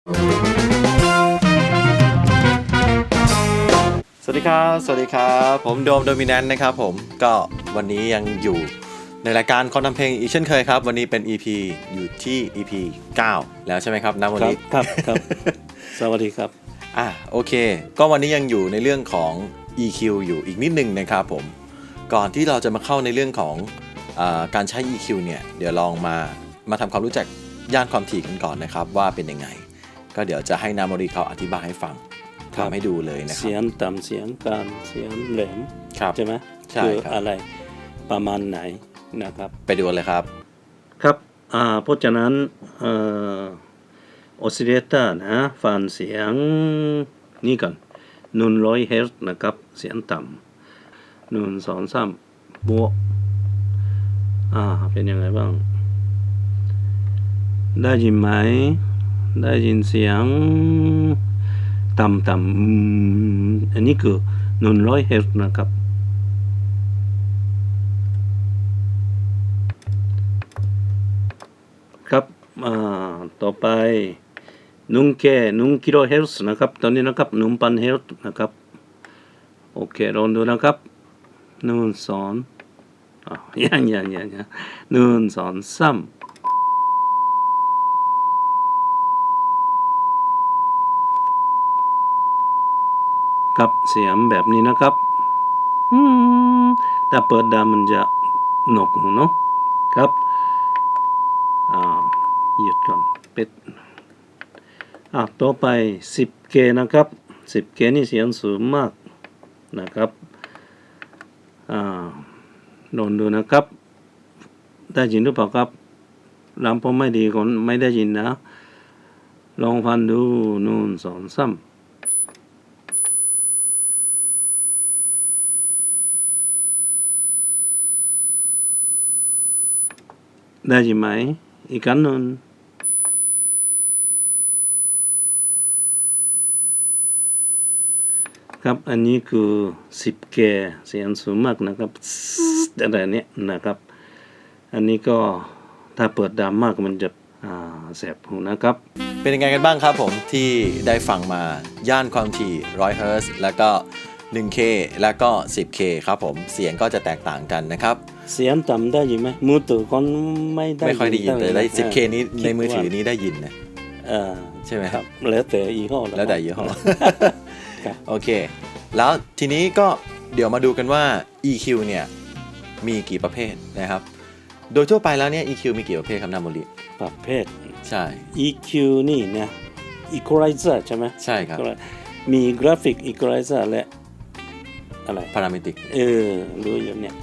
สวัสดีครับ สวัสดีครับ ผมโดมโดมิแนนนะครับผม ก็วันนี้ยังอยู่ในรายการคนทำเพลงอีกเช่นเคยครับ วันนี้เป็น EP อยู่ที่ EP 9 แล้วใช่ไหมครับนะวันครับนี้ ครับครับ สวัสดีครับ อะโอเค ก็วันนี้ยังอยู่ในเรื่องของ EQ อยู่อีกนิดนึงนะครับผม ก่อนที่เราจะมาเข้าในเรื่องของอาการใช้ EQ เนี่ย เดี๋ยวลองมา มาทำความรู้จักย่านความถี่กันก่อนนะครับว่าเป็นยังไง ก็เดี๋ยวจะให้นาโมรีเขาอธิบายให้ฟังครับทำให้ดูเลยนะครัเสีบยงต่ำเสียงกลางเสียงแหลมครับใช่ไหมใช่คือครับอะไรประมาณไหนนะครับ ไปดูกันเลยครับ ครับอ่าเพราะฉะนั้นเอ่อออสซิเลเตอร์นะฟังเสียงนี่ก่อนนุนร้อยเฮิรตซ์นะครับ เสียงต่ำนุนสองสามบวกอ่าเป็นยังไงบ้าง ได้ยินไหม ได้ยินเสียงต่ำต่ำอันนี้คือนุนร้อยเฮิรตซ์นะครับ ครับอ่าต่อไปนุงแค่นุงกิโลเฮิรตซ์นะครับ ตอนนี้นะครับนุงพันเฮิรตซ์นะครับ โอเคลองดูนะครับหนึ่งสองอะยังยังยังยังหนึ่งสองสาม ครับเสียงแบบนี้นะครับอืมถ้าเปิดดังมันจะหนวกหูเนาะครับอ่าหยุดก่อนปิดอะต่อไป 10K นะครับ 10K นี่เสียงสูงมากนะครับอ่าลองดูนะครับ ได้ยินหรือเปล่าครับลำโพงไม่ดีคนไม่ได้ยินนะ ลองฟังดูนู่นสองสา ได้ยินไหม อีกอันหนึ่งครับ อันนี้คือ 10K เสียงสูงมากนะครับอะไรเนี้ยนะครับ อันนี้ก็ถ้าเปิดดังมากมันจะแสบหูนะครับ เป็นยังไงกันบ้างครับผมที่ได้ฟังมาย่านความถี่100เฮิร์ตซ์แล้วก็ 1K แล้วก็ 10K ครับผมเสียงก็จะแตกต่างกันนะครับ เสียงต่ำได้ยินไหมมือถือคนไม่ได้ไม่ค่อยได้ยินแต่ได้เออ 10K นี้ในมือถือนี้ได้ยินนะเออใช่ไหมครับแล้วแต่ยี่ห้อแล้วแต่ยี่ห้อครับโอเค แล้วทีนี้ก็เดี๋ยวมาดูกันว่า EQ เนี่ยมีกี่ประเภทนะครับ โดยทั่วไปแล้วเนี่ย EQ มีกี่ประเภทครับนาโมริประเภทใช่ EQ นี่นะ equalizer ใช่ไหมใช่ครับ มีกราฟิก equalizer และ อะไรพารามิติกเออรู้อยู่เนี่ย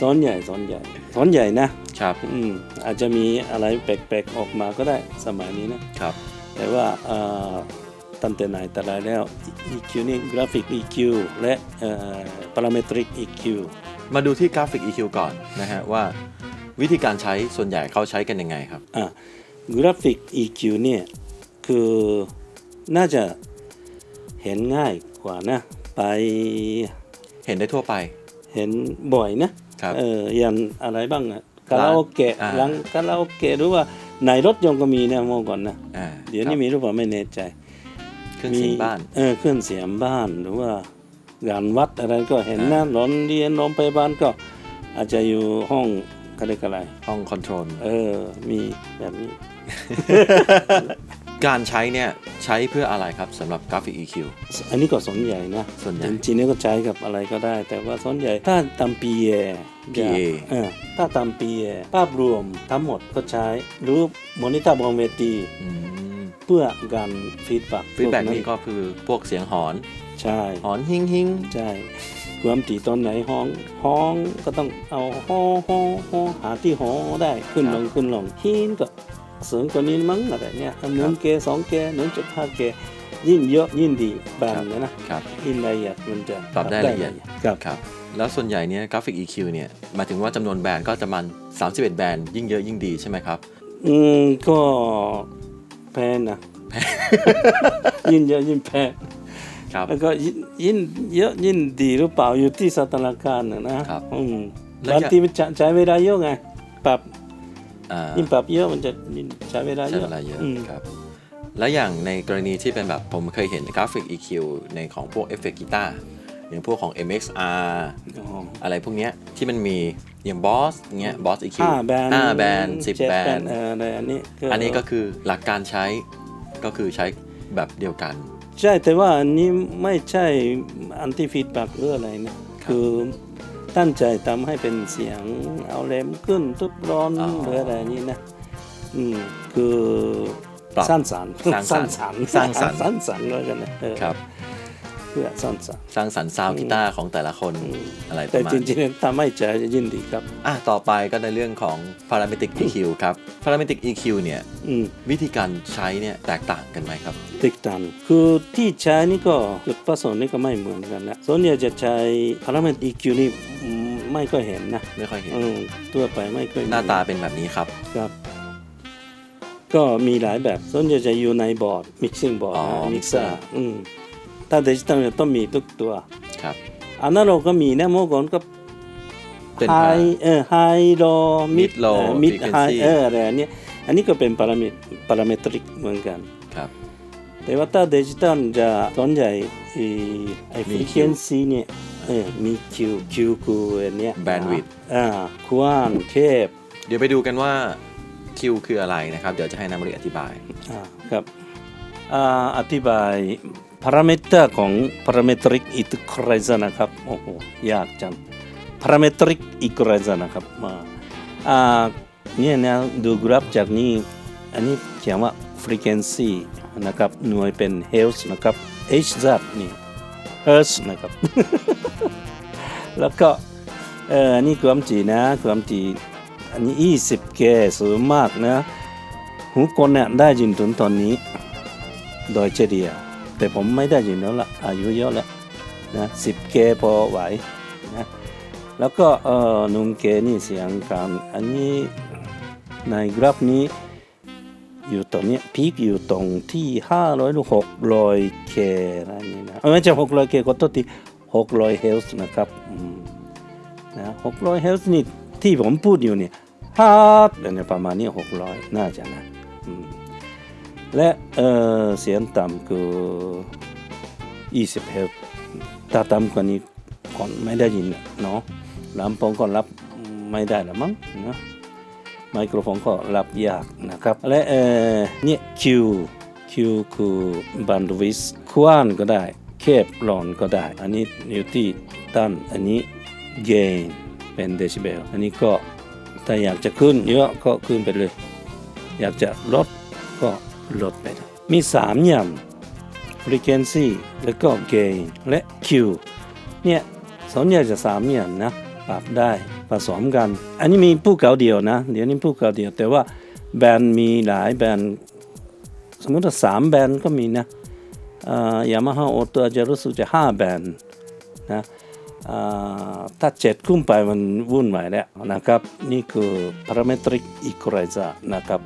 ส่วนใหญ่ส่วนใหญ่ส่วนใหญ่นะครับอืมอาจจะมีอะไรแปลกๆออกมาก็ได้สมัยนี้นะครับ แต่ว่าเอ่อตั้งแต่ไหนแต่ไรแล้ว EQ นี่กราฟิก EQ และเอ่อ parametric EQ มาดูที่กราฟิก EQ ก่อนนะฮะว่าวิธีการใช้ส่วนใหญ่เขาใช้กันยังไงครับอะกราฟิก EQ เนี่ยคือน่าจะเห็นง่ายกว่านะ ไปเห็นได้ทั่วไป เห็นบ่อยนะครับเอออย่างอะไรบ้างอะคาราโอเกะอ่าหลังคาราโอเกะหรือว่าในรถยนต์ก็มีนะเมื่อก่อนนะอ่าเดี๋ยวนี้ครับมีหรือเปล่าไม่แน่ใจเครื่องเสียงบ้านเออเครื่องเสียงบ้านหรือว่างานวัดอะไรก็เห็นนะโรงเรียนโรงพยาบาลก็ อาจจะอยู่ห้องเขาเรียกอะไร ห้องคอนโทรล เออ มีแบบนี้ การใช้เนี่ยใช้เพื่ออะไรครับสำหรับกราฟิก EQ อันนี้ก็ส่วนใหญ่นะส่วนใหญ่ จริงๆนี่ก็ใช้กับอะไรก็ได้ แต่ว่าส่วนใหญ่ถ้าทำ PA จะ PA เออถ้าทำ PA ภาพรวมทั้งหมดก็ใช้หรือมอนิเตอร์บนเวทีอืมเพื่อการฟีดแบ็กฟีดแบ็กนี่ก็คือพวกเสียงหอนใช่หอนฮิงฮิงใช่ความถี่ตอนไหนห้องห้องก็ต้องเอาห้องห้องห้องหาที่ห้องได้ขึ้นลงขึ้นลงหินก็เสริมกว่านี้มั้งอะไรเนี่ยหนึ่งเกสองเกหนึ่งจุดห้าเกยิ่งเยอะยิ่งดีแบนเนี่ยนะครับยิ่งละเอียดมันจะปรับได้ละเอียดครับครับแล้วส่วนใหญ่เนี่ยกราฟิก EQ เนี่ยหมายถึงว่าจำนวนแบรนด์ก็จะมัน 31 แบรนด์ยิ่งเยอะยิ่งดีใช่ไหมครับ อืมก็แพงนะยิ่งเยอะยิ่งแพงครับแล้วก็ยิ่งยิ่งเยอะยิ่งดีหรือเปล่าอยู่ที่สถานการณ์นะนะครับอืมแล้วบางจะทีมันจะใช้เวลาเยอะไงปรับอ่า ยิ่งปรับเยอะมันจะยิ่งใช้เวลาใช้เยอะเวลาเยอะอืมครับ แล้วอย่างในกรณีที่เป็นแบบผมเคยเห็นกราฟิก EQ ในของพวกเอฟเฟกต์กีตาร์อย่างพวกของ MXR อ๋ออะไรพวกเนี้ยที่มันมีอย่างบอสเงี้ยบอส EQ ห้าแบนห้าแบนสิบเจ็ดแบนเอออะไรอันนี้อันนี้ก็คือหลักการใช้ก็คือใช้แบบเดียวกัน ใช่แต่ว่าอันนี้ไม่ใช่อันติฟีดแบ็กหรืออะไรนะคือ ตั้งใจทำให้เป็นเสียงเอาแหลมขึ้นทุบร้อนอ๋อ หรืออะไรนี้นะอืมคือปรับสร้างสรรค์สร้างสรรค์สร้างสรรค์สร้างสรรค์ สร้างสรรค์แล้วกันนะเออ ครับ เพื่อสร้างสรรค์สร้างสรรค์ซาวด์กีตาร์ของแต่ละคนอะไรปแต่ระมาณจนี้ริงๆทำให้ใจยินดีครับอะต่อไปก็ในเรื่องของ parametric EQ ครับ parametric EQ เนี่ยอืมวิธีการใช้เนี่ยแตกต่างกันไหมครับติดตันคือที่ใช้นี่ก็จุดประสงค์นี่ก็ไม่เหมือนกันนะส่วนใหญ่จะใช้ Parliament EQ นี่อืมไม่ค่อยเห็นนะไม่ค่อยเห็นอืมตัวไปไม่ค่อยมีหน้าตาเป็นแบบนี้ครับครับก็มีหลายแบบ ส่วนใหญ่จะอยู่ในบอร์ด mixing บอร์ดอ๋อมิกเซอ mixer ร์อืม ถ้าดิจิตอลเนี่ยต้องมีทุกตัวครับอันนั้นเราก็มีนะเมื่อก่อนก็เป็นไฮเออไฮโลมิด Mid low มิดไฮ frequency เอออะไรอันเนี้ยอันนี้ก็เป็นพารามิตพาราเมตริกเหมือนกันครับแต่ว่าถ้าดิจิตอลจะส่วนใหญ่ไอ้ไอ้มีฟ Q รีเควนซีเนี่ยเออมีคิวคิวคืออันเนี้ย Bandwidth อ่าควานเคบเดี๋ยวไปดูกันว่า Q คืออะไรนะครับ เดี๋ยวจะให้น้ำมริอธิบายอ่าครับอ่าอธิบาย พารามิเตอร์ของพารามิตริกอีกครจะนะครับโอ้โหยากจังพารามิตริกอีกครจะนะครับมาอ่าเนี่ยนะดูกราฟจากนี้อันนี้เขียนว่า frequency นะครับหน่วยเป็น hertz นะครับ Hz นี่ hertz นะครับ แล้วก็เอออันนี้ความถี่นะความถี่อันนี้ 20K สูงมากนะหูคนเนี่ยได้ยินถึงตอนนี้โดยเฉลี่ย แต่ผมไม่ได้ยินแล้วละอายุเยอะแล้วนะสิบเกพอไหวนะแล้วก็เออหนุ่มเกนี่เสียงกลางอันนี้ในกราฟนี้อยู่ตรงเนี้พีคอยู่ตรงที่ 500หรือ600เคอะนี่นะไม่ใช่600เคขอโทษที600เฮลส์นะครับนะ600เฮลส์นี่ที่ผมพูดอยู่เนี่ยฮาร์ดเนี่ยประมาณนี้600 น่าจะนะ และเสียงต่ำคือ 20 เฮลส์ถ้าต่ำกว่านี้คนไม่ได้ยินเนาะลำโพงก็รับไม่ได้ละมั้งนะไมโครโฟนก็รับยากนะครับ และเนี่ย Q Q คือ บันดวิสควานก็ได้เคปลอนก็ได้ อันนี้อยู่ที่ต้นอันนี้เกนเป็นเดซิเบล อันนี้ก็ถ้าอยากจะขึ้นเยอะก็ขึ้นไปเลย อยากจะลดก็ ลดไป มีสามอย่าง frequency แล้วก็ gain และ Q เนี่ยส่วนใหญ่จะสามอย่างนะปรับได้ผสมกัน อันนี้มีผู้เก่าเดียวนะ เดี๋ยวนี้ผู้เก่าเดียว แต่ว่าแบรนด์มีหลายแบรนด์สมมติว่าสามแบรนด์ก็มีนะยามาฮ่าโอตัวจะรู้สึกจะห้าแบรนด์นะถ้าเจ็ดขึ้นไปมันวุ่นวายแล้วนะครับ นี่คือ parametric equalizer นะครับ